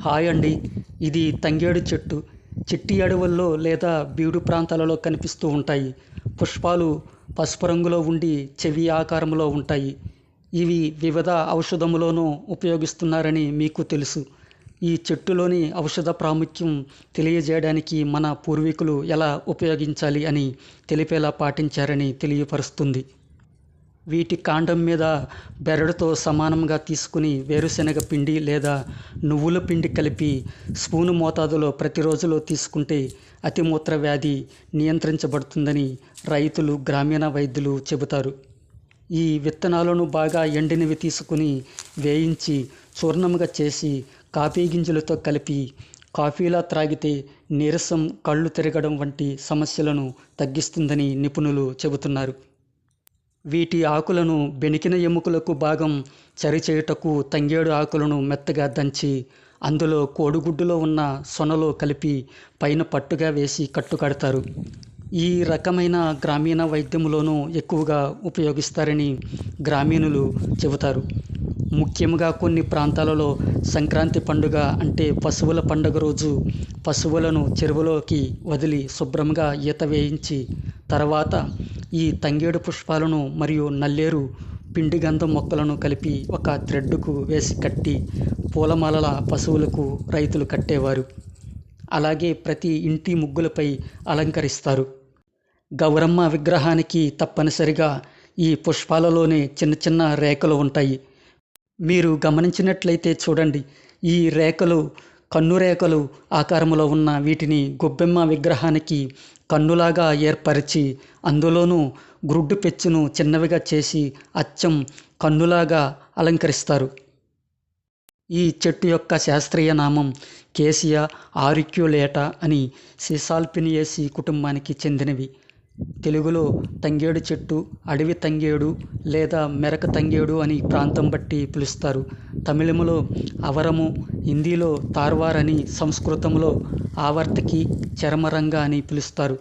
Hi అండి ఇది తంగేడు చెట్టు. చిట్టి అడవుల్లో లేదా బీడు ప్రాంతాలలో కనిపిస్తూ ఉంటాయి. పుష్పాలు పసుపు రంగులో ఉండి చెవి ఆకారంలో ఉంటాయి. ఇవి వివిధ ఔషధములోనూ ఉపయోగిస్తున్నారని మీకు తెలుసు. ఈ చెట్టులోని ఔషధ ప్రాముఖ్యం తెలియజేయడానికి మన పూర్వీకులు ఎలా ఉపయోగించాలి అని తెలిపేలా పాటించారని తెలియపరుస్తుంది. వీటి కాండం మీద బెరడుతో సమానంగా తీసుకుని వేరుశనగ పిండి లేదా నువ్వుల పిండి కలిపి స్పూను మోతాదులో ప్రతిరోజులో తీసుకుంటే అతిమూత్ర వ్యాధి నియంత్రించబడుతుందని రైతులు గ్రామీణ వైద్యులు చెబుతారు. ఈ విత్తనాలను బాగా ఎండినవి తీసుకుని వేయించి చూర్ణముగా చేసి కాఫీ గింజలతో కలిపి కాఫీలా త్రాగితే నీరసం కళ్ళు తిరగడం వంటి సమస్యలను తగ్గిస్తుందని నిపుణులు చెబుతున్నారు. వీటి ఆకులను బెనికిన ఎముకలకు భాగం చరిచేయుటకు తంగేడు ఆకులను మెత్తగా దంచి అందులో కోడిగుడ్డులో ఉన్న సొనలో కలిపి పైన పట్టుగా వేసి కట్టుకడతారు. ఈ రకమైన గ్రామీణ వైద్యములోనూ ఎక్కువగా ఉపయోగిస్తారని గ్రామీణులు చెబుతారు. ముఖ్యంగా కొన్ని ప్రాంతాలలో సంక్రాంతి పండుగ అంటే పశువుల పండుగ రోజు పశువులను చెరువులోకి వదిలి శుభ్రంగా ఈత వేయించి తర్వాత ఈ తంగేడు పుష్పాలను మరియు నల్లేరు పిండి గంధం మొక్కలను కలిపి ఒక థ్రెడ్డుకు వేసి కట్టి పూలమాలల పశువులకు రైతులు కట్టేవారు. అలాగే ప్రతి ఇంటి ముగ్గులపై అలంకరిస్తారు. గౌరమ్మ విగ్రహానికి తప్పనిసరిగా ఈ పుష్పాలలోనే చిన్న చిన్న రేఖలు ఉంటాయి. మీరు గమనించినట్లయితే చూడండి ఈ రేఖలు కన్ను రేఖలు ఉన్న వీటిని గొబ్బెమ్మ విగ్రహానికి కన్నులాగా ఏర్పరిచి అందులోనూ గ్రుడ్డు పెచ్చును చిన్నవిగా చేసి అచ్చం కన్నులాగా అలంకరిస్తారు. ఈ చెట్టు యొక్క శాస్త్రీయ నామం కేసియా ఆరిక్యులేటా అని సిసాల్పినియేసి కుటుంబానికి చెందినవి. తెలుగులో తంగేడు చెట్టు అడవి తంగేడు లేదా మెరక తంగేడు అని ప్రాంతం బట్టి పిలుస్తారు. తమిళములో అవరము హిందీలో తార్వార్ అని సంస్కృతంలో ఆవర్తకి చరమరంగ అని పిలుస్తారు.